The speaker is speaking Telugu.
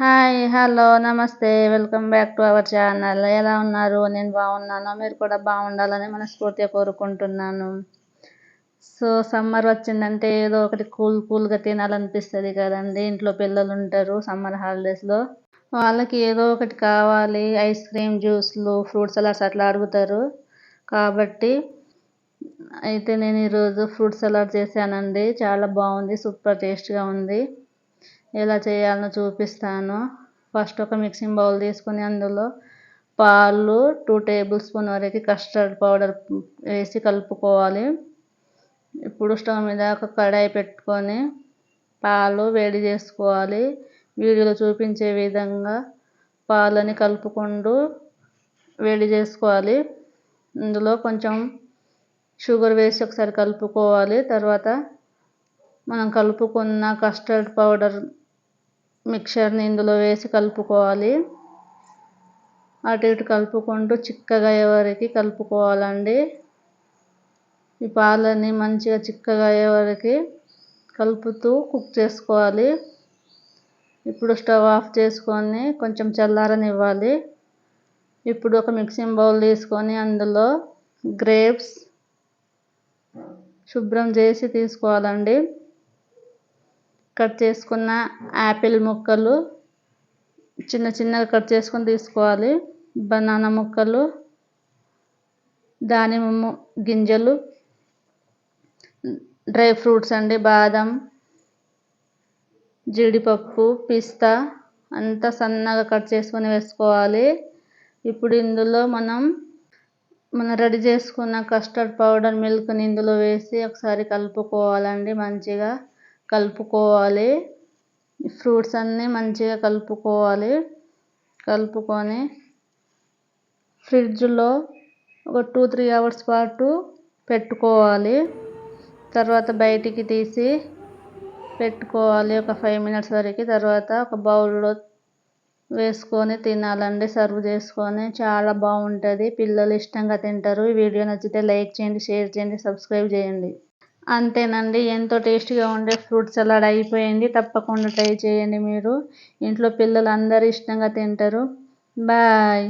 హాయ్ హలో నమస్తే welcome back to our channel ఎలా ఉన్నారు? నేను బాగున్నాను. మీరు కూడా బాగుండాలని మనస్ఫూర్తిగా కోరుకుంటున్నాను. సో సమ్మర్ వచ్చిందంటే ఏదో ఒకటి కూల్ కూల్గా తినాలనిపిస్తుంది కదండి. ఇంట్లో పిల్లలు ఉంటారు సమ్మర్ హాలిడేస్లో వాళ్ళకి ఏదో ఒకటి కావాలి. ఐస్ క్రీమ్ జ్యూస్లు ఫ్రూట్ సలాడ్స్ అట్లా అడుగుతారు. కాబట్టి అయితే నేను ఈరోజు ఫ్రూట్ సలాడ్ చేశానండి. చాలా బాగుంది. సూపర్ టేస్ట్గా ఉంది. ఎలా చేయాలో చూపిస్తాను. ఫస్ట్ ఒక మిక్సింగ్ బౌల్ తీసుకొని అందులో పాలు టూ టేబుల్ స్పూన్ వరకు కస్టర్డ్ పౌడర్ వేసి కలుపుకోవాలి. ఇప్పుడు స్టవ్ మీద ఒక కడాయి పెట్టుకొని పాలు వేడి చేసుకోవాలి. వీడియోలో చూపించే విధంగా పాలని కలుపుకుంటూ వేడి చేసుకోవాలి. ఇందులో కొంచెం షుగర్ వేసి ఒకసారి కలుపుకోవాలి. తర్వాత మనం కలుపుకున్న కస్టర్డ్ పౌడర్ మిక్చర్ని ఇందులో వేసి కలుపుకోవాలి. అటు ఇటు కలుపుకుంటూ చిక్కగా అయ్యేవరకు కలుపుకోవాలండి. ఈ పాలని మంచిగా చిక్కగా అయ్యేవరకు కలుపుతూ కుక్ చేసుకోవాలి. ఇప్పుడు స్టవ్ ఆఫ్ చేసుకొని కొంచెం చల్లారనివ్వాలి. ఇప్పుడు ఒక మిక్సింగ్ బౌల్ తీసుకొని అందులో గ్రేప్స్ శుభ్రం చేసి తీసుకోవాలండి. కట్ చేసుకున్న యాపిల్ ముక్కలు చిన్న చిన్నగా కట్ చేసుకొని తీసుకోవాలి. బనానా ముక్కలు దానిమ్మ గింజలు డ్రై ఫ్రూట్స్ అండి బాదం జీడిపప్పు పిస్తా అంతా సన్నగా కట్ చేసుకొని వేసుకోవాలి. ఇప్పుడు ఇందులో మనం మనం రెడీ చేసుకున్న కస్టర్డ్ పౌడర్ మిల్క్ని ఇందులో వేసి ఒకసారి కలుపుకోవాలండి మంచిగా. కలుపుకోవాలి. ఫ్రూట్స్ అన్నీ మంచిగా కలుపుకోవాలి. కలుపుకొని ఫ్రిడ్జ్లో ఒక టూ త్రీ అవర్స్ పాటు పెట్టుకోవాలి. తర్వాత బయటికి తీసి పెట్టుకోవాలి. ఒక ఫైవ్ మినిట్స్ వరకు. తర్వాత ఒక బౌల్లో వేసుకొని తినాలండి. సర్వ్ చేసుకొని చాలా బాగుంటుంది. పిల్లలు ఇష్టంగా తింటారు. ఈ వీడియో నచ్చితే లైక్ చేయండి షేర్ చేయండి సబ్స్క్రైబ్ చేయండి. అంతేనండి. ఎంతో టేస్టీగా ఉండే ఫ్రూట్ సలాడ్ అయిపోయింది. తప్పకుండా ట్రై చేయండి మీరు. ఇంట్లో పిల్లలు అందరూ ఇష్టంగా తింటారు. బాయ్.